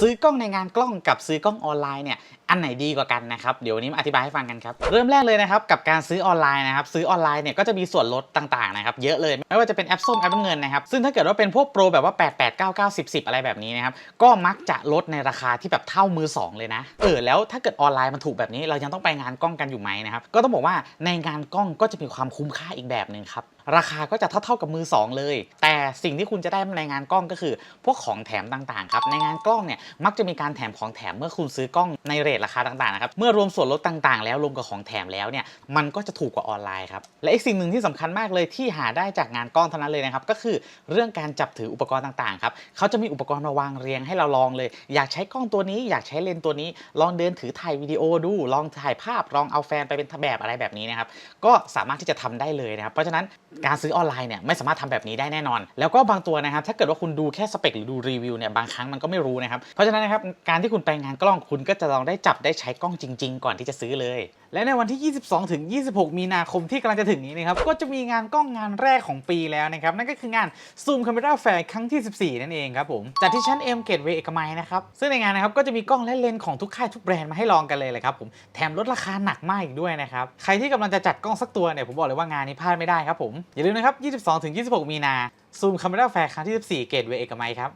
ซื้อกล้องในงานกล้องกับซื้อกล้องออนไลน์เนี่ยอันไหนดีกว่ากันนะครับเดี๋ยววันนี้มาอธิบายให้ฟังกันครับเริ่มแรกเลยนะครับกับการซื้อออนไลน์นะครับซื้อออนไลน์เนี่ยก็จะมีส่วนลดต่างๆนะครับเยอะเลยไม่ว่าจะเป็นแอปส้มแอปเงินนะครับซึ่งถ้าเกิดว่าเป็นพวกโปรแบบว่า 8 8 9 9 10 10 อะไรแบบนี้นะครับก็มักจะลดในราคาที่แบบเท่ามือสองเลยนะเออแล้วถ้าเกิดออนไลน์มันถูกแบบนี้เรายังต้องไปงานกล้องกันอยู่ไหมนะครับก็ต้องบอกว่าในงานกล้องก็จะมีความคุ้มค่าอีกแบบหนึ่งครับ ราคาก็จะเท่าๆกับมือ 2 เลย แต่สิ่งที่คุณจะได้ในงานกล้องก็คือ พวกของแถมต่างๆครับในงานกล้องเนี่ยมักจะมีการแถมของแถมเมื่อคุณซื้อกล้องในเรทราคาต่างๆนะครับเมื่อรวมส่วนลดต่างๆ แล้วรวมกับของแถมแล้วเนี่ยมันก็จะถูกกว่าออนไลน์ครับและอีกสิ่งหนึ่งที่สำคัญมากเลยที่หาได้จากงานกล้องเท่านั้นเลยนะครับก็คือเรื่องการจับถืออุปกรณ์ต่างๆครับเขาจะมีอุปกรณ์มาวางเรียงให้เราลองเลย อยากใช้กล้องตัวนี้ อยากใช้เลนส์ตัวนี้ ลองเดินถือถ่ายวิดีโอดูลองถ่ายภาพลองเอาแฟนไปเป็นแบบอะไรแบบนี้นะครับก็สามารถที่จะทำได้เลยนะครับเพราะฉะนั้นการซื้อออนไลน์เนี่ยไม่สามารถทำแบบนี้ได้แน่นอน แล้วก็บางตัวนะครับถ้าเกิดว่าคุณดูแค่สเปคหรือดูรีวิวเนี่ยบางครั้งมันก็ไม่รู้นะครับเพราะฉะนั้นนะครับการที่คุณไปงานกล้องคุณก็จะลองได้จับได้ใช้กล้องจริง ๆ ก่อนที่จะซื้อเลย และในวันที่ 22 ถึง 26 มีนาคมที่กำลังจะถึงนี้นะครับก็จะมีงานกล้องงานแรกของปีแล้วนะครับนั่นก็คืองาน Zoom Camera Fair ครั้งที่ 14 นั่นเองครับผมจัดที่ชั้น M Gateway เอกมัยนะครับซึ่งในงานนะครับก็จะมีกล้องและเลนส์ของทุกค่ายทุกแบรนด์มาให้ลองกันเลยเลยครับผมแถมลดราคาหนักมากอีกด้วยนะครับใครที่กำลังจะจัดกล้องสักตัวเนี่ยผมบอกเลยว่างานนี้พลาดไม่ได้ครับผมอย่าลืมนะครับ 22-26 มีนา Zoom Camera Fair ครั้งที่ 14 เกตเวย์เอกมัยครับ